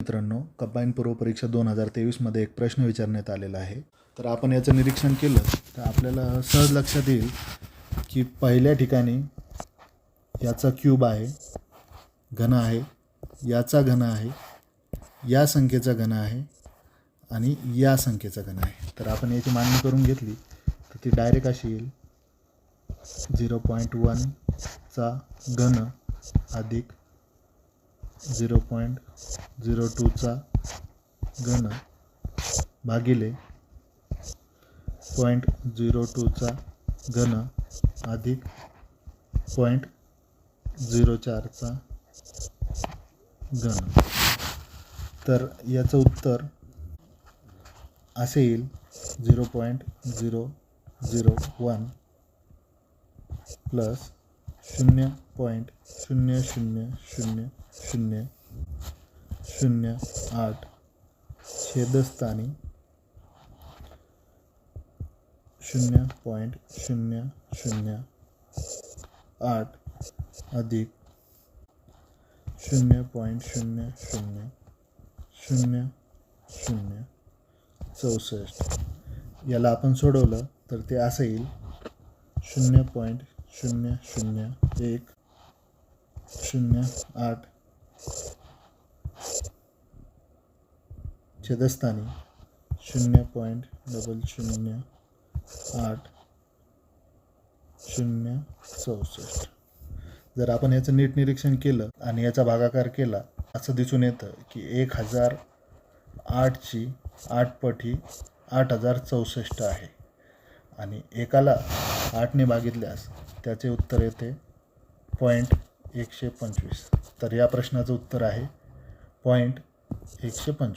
मित्रांनो कंबाईन पूर्व परीक्षा दोन हजार तेवीसमध्ये एक प्रश्न विचारण्यात आलेला आहे. तर आपण याचं निरीक्षण केलं तर आपल्याला सहज लक्षात येईल की पहिल्या ठिकाणी याचा क्यूब आहे घन आहे याचा घन आहे या संख्येचा घन आहे आणि या संख्येचा घन आहे. तर आपण याची मांडणी करून घेतली तर ती डायरेक्ट अशी येईल. झिरो पॉईंट वनचा घन अधिक झिरो पॉईंट झिरो टूचा घन भागिले पॉईंट झिरो टूचा घन अधिक पॉईंट झिरो चारचा घन. तर याचं उत्तर असे येईल. Zero point zero zero one plus शून्य पॉईंट शून्य शून्य शून्य शून्य शून्य आठ छेदस्थानी शून्य पॉईंट शून्य शून्य आठ अधिक शून्य पॉईंट शून्य शून्य शून्य शून्य चौसष्ट याला आपण सोडवलं तर ते असं येईल शून्य पॉईंट शून्य शून्य एक शून्य आठ. छेदस्थानी. शून्य पॉईंट डबल शून्य आठ. शून्य चौसष्ट. जर आपण याचं नीट निरीक्षण केलं आणि याचा भागाकार केला असं दिसून येतं की एक हजार आठची आठ पटी आठ हजार चौसष्ट आहे. आणि एकाला आठने भागितल्यास त्याचे उत्तर येते. पॉईंट एकशे पंचवीस. तर या प्रश्नाचं उत्तर आहे. पॉईंट एकशे पंचवीस.